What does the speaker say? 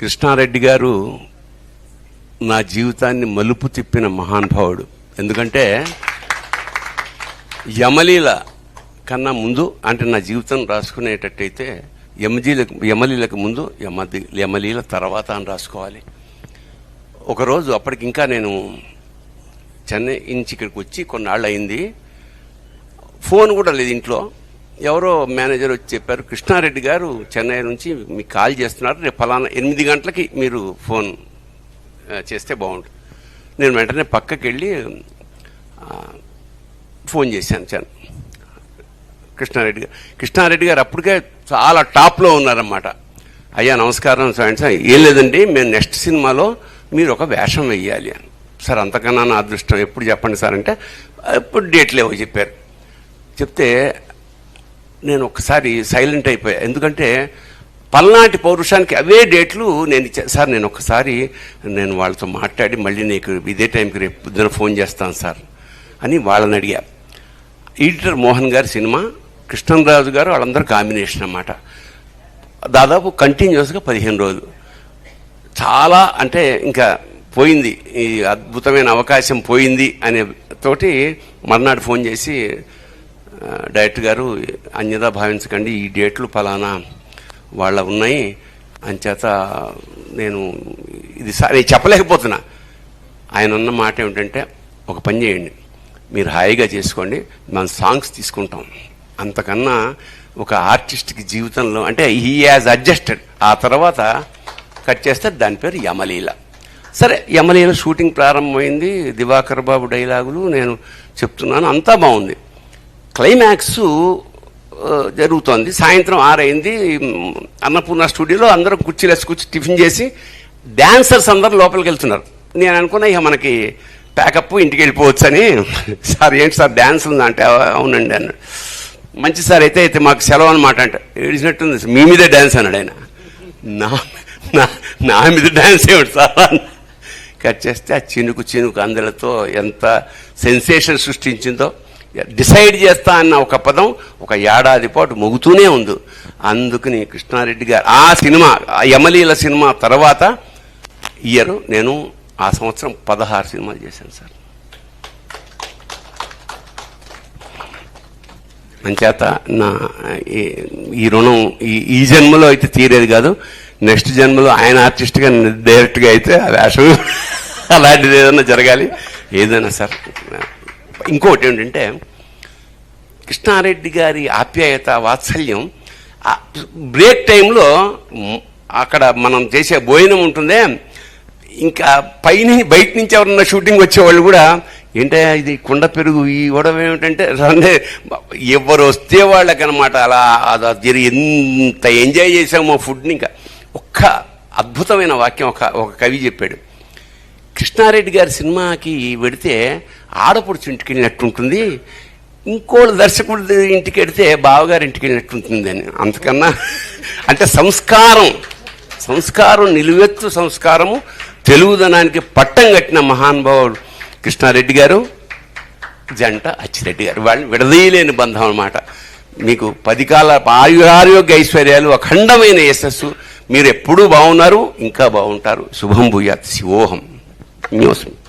కృష్ణారెడ్డి గారు నా జీవితాన్ని మలుపు తిప్పిన మహానుభావుడు. ఎందుకంటే యమలీల కన్నా ముందు అంటే నా జీవితం రాసుకునేటట్టయితే యమజీలకు యమలీలకు ముందు యమది యమలీల తర్వాత అని రాసుకోవాలి. ఒకరోజు అప్పటికి ఇంకా నేను చెన్నై నుంచి ఇక్కడికి వచ్చి కొన్నాళ్ళు అయింది ఫోన్ కూడా లేదు ఇంట్లో. ఎవరో మేనేజర్ వచ్చి చెప్పారు కృష్ణారెడ్డి గారు చెన్నై నుంచి మీకు కాల్ చేస్తున్నారు రేపు ఫలానా ఎనిమిది గంటలకి మీరు ఫోన్ చేస్తే బాగుంటుంది నేను వెంటనే పక్కకి వెళ్ళి ఫోన్ చేశాను చెన్ కృష్ణారెడ్డి గారు కృష్ణారెడ్డి గారు అప్పటికే చాలా టాప్లో ఉన్నారన్నమాట. అయ్యా నమస్కారం సార్ సార్ ఏం లేదండి మేము నెక్స్ట్ సినిమాలో మీరు ఒక వేషం వెయ్యాలి అని. సార్ అంతకన్నా నా అదృష్టం ఎప్పుడు చెప్పండి సార్ అంటే ఎప్పుడు డేట్ లేవో చెప్పారు. చెప్తే నేను ఒకసారి సైలెంట్ అయిపోయా. ఎందుకంటే పల్నాటి పౌరుషానికి అవే డేట్లు నేను ఇచ్చా. సార్ నేను ఒకసారి నేను వాళ్ళతో మాట్లాడి మళ్ళీ నీకు ఇదే టైంకి రేపు పొద్దున ఫోన్ చేస్తాను సార్ అని వాళ్ళని అడిగా. ఎడిటర్ మోహన్ గారి సినిమా కృష్ణరాజు గారు వాళ్ళందరూ కాంబినేషన్ అన్నమాట. దాదాపు కంటిన్యూస్గా పదిహేను రోజులు. చాలా అంటే ఇంకా పోయింది. ఈ అద్భుతమైన అవకాశం పోయింది అనే తోటి మర్నాడు ఫోన్ చేసి డైరెక్టర్ గారు అన్యదా భావించకండి ఈ డేట్లు ఫలానా వాళ్ళ ఉన్నాయి. అంచేత నేను ఇది నేను చెప్పలేకపోతున్నా. ఆయన ఉన్న మాట ఏమిటంటే ఒక పని చేయండి. మీరు హాయిగా చేసుకోండి. మనం సాంగ్స్ తీసుకుంటాం. అంతకన్నా ఒక ఆర్టిస్ట్కి జీవితంలో అంటే హీ యాజ్ అడ్జస్టెడ్. ఆ తర్వాత కట్ చేస్తే దాని పేరు యమలీల. సరే యమలీల షూటింగ్ ప్రారంభమైంది. దివాకర్ బాబు డైలాగులు నేను చెప్తున్నాను. అంతా బాగుంది. క్లైమాక్స్ జరుగుతోంది. సాయంత్రం ఆరైంది. అన్నపూర్ణ స్టూడియోలో అందరం కుర్చీలేసి కూర్చి టిఫిన్ చేసి డాన్సర్స్ అందరూ లోపలికి వెళ్తున్నారు. నేను అనుకున్నా ఇక మనకి ప్యాకప్ ఇంటికి వెళ్ళిపోవచ్చని. సార్ ఏంటి సార్ డ్యాన్స్ ఉందంటే అంటే అవునండి అన్నాడు. మంచి సార్ అయితే అయితే మాకు సెలవు అనమాట అంటే. ఏడిచినట్టుంది మీ మీదే డ్యాన్స్ అన్నాడు ఆయన. నా నా నా మీద డ్యాన్స్ ఏమిటి సార్? కట్ చేస్తే ఆ చినుకు చినుకు అందరితో ఎంత సెన్సేషన్ సృష్టించిందో. డిసైడ్ చేస్తా అన్న ఒక పదం ఒక ఏడాది పాటు మొగుతూనే ఉంది. అందుకని కృష్ణారెడ్డి గారు ఆ సినిమా ఆ యమలీల సినిమా తర్వాత ఇయర్ నేను ఆ సంవత్సరం పదహారు సినిమాలు చేశాను సార్. అంచేత నా ఈ- ఈ రుణం ఈ ఈ జన్మలో అయితే తీరేది కాదు. నెక్స్ట్ జన్మలో ఆయన ఆర్టిస్ట్గా డైరెక్ట్గా అయితే అది అసలు అలాంటిది ఏదైనా జరగాలి. ఏదైనా సార్ ఇంకోటి ఏంటంటే కృష్ణారెడ్డి గారి ఆప్యాయత వాత్సల్యం బ్రేక్ టైంలో అక్కడ మనం చేసే భోజనం ఉంటుందే ఇంకా పైన బయట నుంచి ఎవరన్నా షూటింగ్ వచ్చేవాళ్ళు కూడా ఏంటే ఇది కుండ పెరుగు ఈ గొడవ ఏమిటంటే అంటే ఎవరు వస్తే వాళ్ళకనమాట అలా అది ఎంత ఎంజాయ్ చేసామో ఫుడ్ని ఇంకా. ఒక్క అద్భుతమైన వాక్యం ఒక ఒక కవి చెప్పాడు. కృష్ణారెడ్డి గారి సినిమాకి వెడితే ఆడపడుచు ఇంటికి వెళ్ళినట్టుంటుంది. ఇంకోళ్ళు దర్శకుడు ఇంటికి వెడితే బావగారి ఇంటికి వెళ్ళినట్టుంటుంది అని. అంతకన్నా అంటే సంస్కారం సంస్కారం నిలువెత్తు సంస్కారము తెలుగుదనానికి పట్టం కట్టిన మహానుభావుడు కృష్ణారెడ్డి గారు జంట అచ్చిరెడ్డి గారు. వాళ్ళు విడదీయలేని బంధం అన్నమాట. మీకు పది కాల ఆయురారోగ్య ఐశ్వర్యాలు అఖండమైన యశస్సు. మీరు ఎప్పుడూ బాగున్నారు ఇంకా బాగుంటారు. శుభం భూయాత్ శివోహం. нес